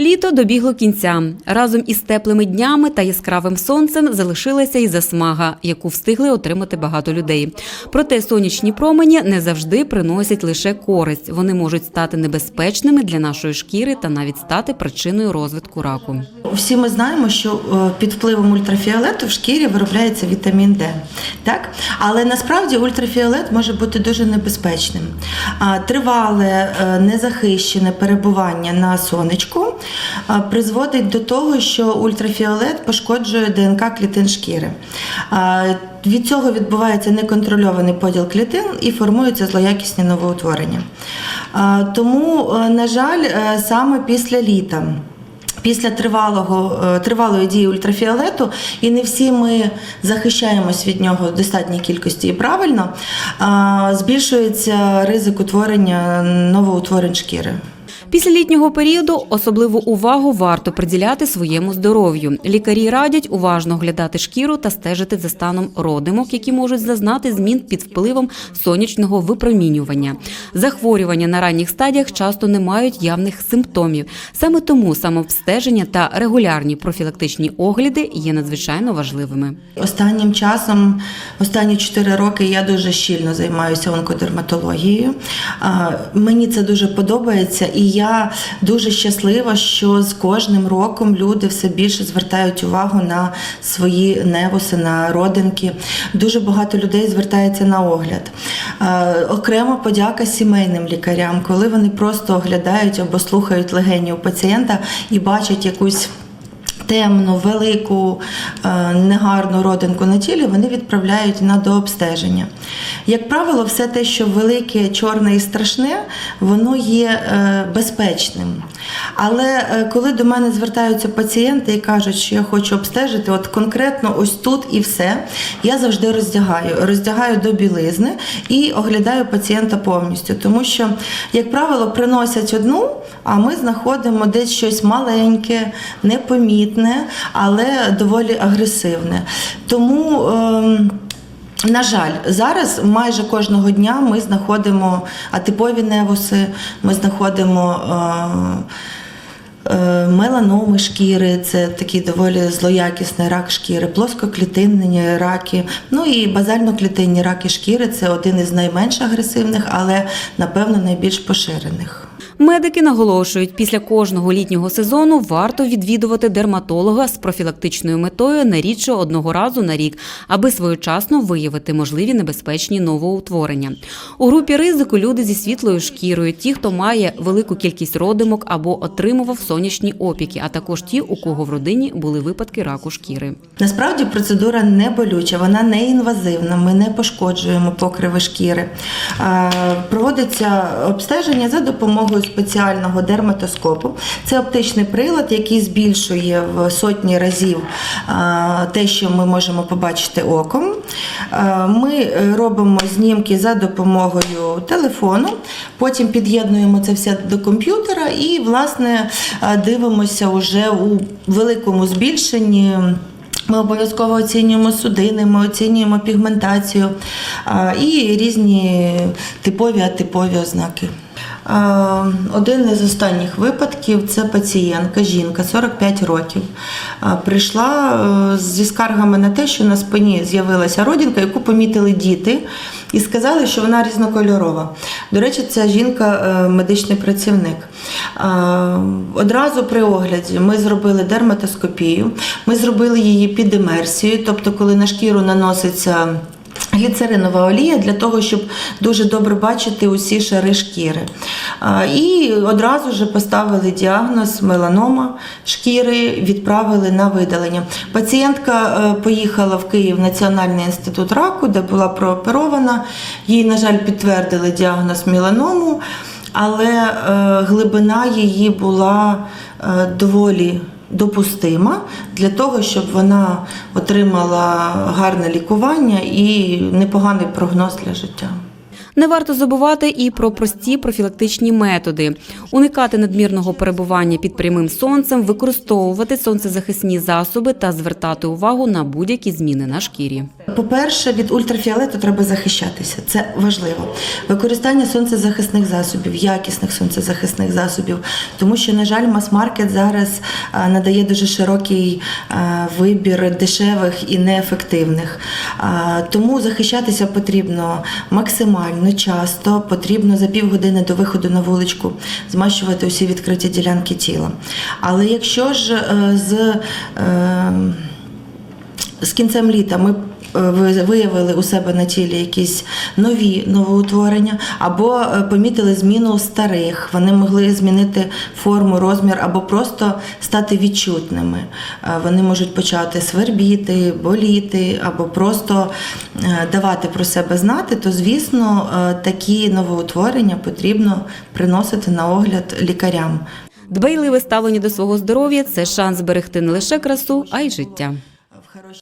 Літо добігло кінця. Разом із теплими днями та яскравим сонцем залишилася і засмага, яку встигли отримати багато людей. Проте сонячні промені не завжди приносять лише користь. Вони можуть стати небезпечними для нашої шкіри та навіть стати причиною розвитку раку. Всі ми знаємо, що е, під впливом ультрафіолету в шкірі виробляється вітамін Д. Так? Але насправді ультрафіолет може бути дуже небезпечним. Тривале, е, незахищене перебування на сонечку призводить до того, що ультрафіолет пошкоджує ДНК клітин шкіри. Від цього відбувається неконтрольований поділ клітин і формуються злоякісні новоутворення. Тому, е, на жаль, е, саме після літа. Після тривалого е, тривалої дії ультрафіолету, і не всі ми захищаємось від нього в достатній кількості і правильно, збільшується ризик утворення новоутворень шкіри. Після літнього періоду особливу увагу варто приділяти своєму здоров'ю. Лікарі радять уважно оглядати шкіру та стежити за станом родимок, які можуть зазнати змін під впливом сонячного випромінювання. Захворювання на ранніх стадіях часто не мають явних симптомів. Саме тому самообстеження та регулярні профілактичні огляди є надзвичайно важливими. Останнім часом, останні 4 роки, я дуже щільно займаюся онкодерматологією. Мені це дуже подобається, і я дуже щаслива, що з кожним роком люди все більше звертають увагу на свої невуси, на родинки. Дуже багато людей звертається на огляд. Окрема подяка сімейним лікарям, коли вони просто оглядають або слухають легені у пацієнта і бачать якусь темну, велику, е, негарну родинку на тілі, вони відправляють на дообстеження. Як правило, все те, що велике, чорне і страшне, воно є е, безпечним. Але е, коли до мене звертаються пацієнти і кажуть, що я хочу обстежити, от конкретно ось тут і все, я завжди роздягаю. Роздягаю до білизни і оглядаю пацієнта повністю. Тому що, як правило, приносять одну, а ми знаходимо десь щось маленьке, непомітне, але доволі агресивне. Тому. ем, на жаль, зараз майже кожного дня ми знаходимо атипові невуси, ми знаходимо е, е, меланоми шкіри, це такий доволі злоякісний рак шкіри, плоскоклітинні раки, ну і базально-клітинні раки шкіри це один із найменш агресивних, але напевно найбільш поширених. Медики наголошують, після кожного літнього сезону варто відвідувати дерматолога з профілактичною метою не рідше одного разу на рік, аби своєчасно виявити можливі небезпечні новоутворення. У групі ризику люди зі світлою шкірою, ті, хто має велику кількість родимок або отримував сонячні опіки, а також ті, у кого в родині були випадки раку шкіри. Насправді процедура не болюча, вона не інвазивна. Ми не пошкоджуємо покриви шкіри. Е, Проводиться обстеження за допомогою спеціального дерматоскопу. Це оптичний прилад, який збільшує в сотні разів е, те, що ми можемо побачити оком. Е, Ми робимо знімки за допомогою телефону, потім під'єднуємо це все до комп'ютера і, власне, е, дивимося вже у великому збільшенні. Ми обов'язково оцінюємо судини, ми оцінюємо пігментацію і різні типові атипові ознаки. Один із останніх випадків це пацієнтка, жінка 45 років. Прийшла е, зі скаргами на те, що на спині з'явилася родинка, яку помітили діти, і сказали, що вона різнокольорова. До речі, ця жінка е, медичний працівник. Одразу при огляді ми зробили дерматоскопію, ми зробили її під імерсією, тобто, коли на шкіру наноситься. Гліцеринова олія для того, щоб дуже добре бачити усі шари шкіри. І одразу ж поставили діагноз меланома шкіри, відправили на видалення. Пацієнтка е, поїхала в Київ в Національний інститут раку, де була прооперована. Їй, на жаль, підтвердили діагноз меланому, але е, глибина її була е, доволі допустима для того, щоб вона отримала гарне лікування і непоганий прогноз для життя. Не варто забувати і про прості профілактичні методи: уникати надмірного перебування під прямим сонцем, використовувати сонцезахисні засоби та звертати увагу на будь-які зміни на шкірі. По-перше, від ультрафіолету треба захищатися. Це важливо. Використання сонцезахисних засобів, якісних сонцезахисних засобів, тому що, на жаль, мас-маркет зараз надає дуже широкий вибір дешевих і неефективних. Тому захищатися потрібно максимально часто, потрібно за півгодини до виходу на вуличку змащувати усі відкриті ділянки тіла. Але якщо ж е, з е, з кінцем літа ми е, виявили у себе на тілі якісь нові новоутворення, або е, помітили зміну старих. Вони могли змінити форму, розмір, або просто стати відчутними. Е, Вони можуть почати свербіти, боліти, або просто давати про себе знати. То, звісно, такі новоутворення потрібно приносити на огляд лікарям. Дбайливе ставлення до свого здоров'я це шанс зберегти не лише красу, а й життя.